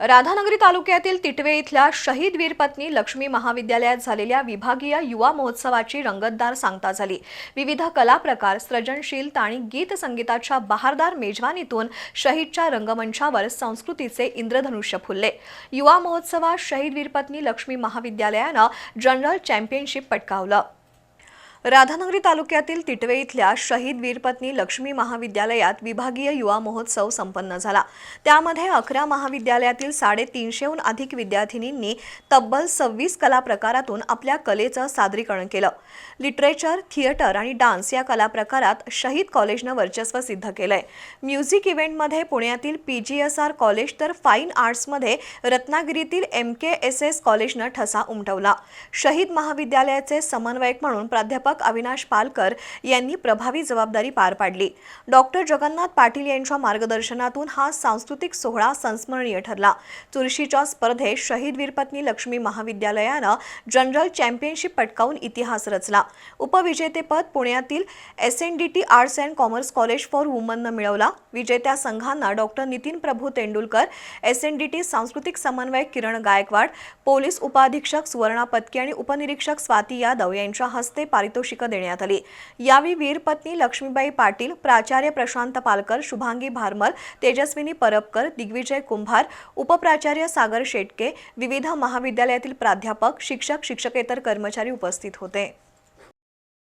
राधानगरी तालुक्यातील तिटवे इथल्या शहीद वीरपत्नी लक्ष्मी महाविद्यालयात झालेल्या विभागीय युवा महोत्सवाची रंगतदार सांगता झाली. विविध कला प्रकार सृजनशीलता आणि गीत संगीताच्या बहारदार मेजवानीतून शहीदच्या रंगमंचावर संस्कृतीचे इंद्रधनुष्य फुलले. युवा महोत्सवात शहीद वीरपत्नी लक्ष्मी महाविद्यालयानं जनरल चॅम्पियनशिप पटकावलं. राधानगरी तालुक्यातील तिटवे इथल्या शहीद वीरपत्नी लक्ष्मी महाविद्यालयात विभागीय युवा महोत्सव संपन्न झाला. त्यामध्ये अकरा महाविद्यालयातील साडेतीनशेहून अधिक विद्यार्थिनींनी तब्बल सव्वीस कला प्रकारातून आपल्या कलेचं सादरीकरण केलं. लिटरेचर थिएटर आणि डान्स या कला प्रकारात शहीद कॉलेजनं वर्चस्व सिद्ध केलंय. म्युझिक इव्हेंटमध्ये पुण्यातील P G S R college तर फाईन आर्ट्समध्ये रत्नागिरीतील एम के एस एस कॉलेजनं ठसा उमटवला. शहीद महाविद्यालयाचे समन्वयक म्हणून प्राध्यापक अविनाश पालकर यांनी प्रभावी जबाबदारी पार पाडली. डॉक्टर जगन्नाथ पाटील यांच्या मार्गदर्शनातून हा सांस्कृतिक सोहळा संस्मरणीय ठरला. चुरशीच्या स्पर्धेत शहीद वीरपत्नी लक्ष्मी महाविद्यालयानं जनरल चॅम्पियनशिप पटकावून इतिहास रचला. उपविजेतेपद पुण्यातील S N D T arts and commerce college for वुमननं मिळवला. विजेत्या संघांना doctor Nitin Prabhu Tendulkar S N D T सांस्कृतिक समन्वयक किरण गायकवाड पोलीस उपाधीक्षक सुवर्णा पत्की आणि उपनिरीक्षक स्वाती यादव यांच्या हस्ते पारित पारितोषिकं देण्यात आली. यावेळी वीरपत्नी लक्ष्मीबाई पाटील प्राचार्य प्रशांत पालकर शुभांगी भारमल तेजस्विनी परबकर दिग्विजय कुंभार उपप्राचार्य सागर शेटके विविध महाविद्यालयातील प्राध्यापक शिक्षक शिक्षकेतर कर्मचारी उपस्थित होते.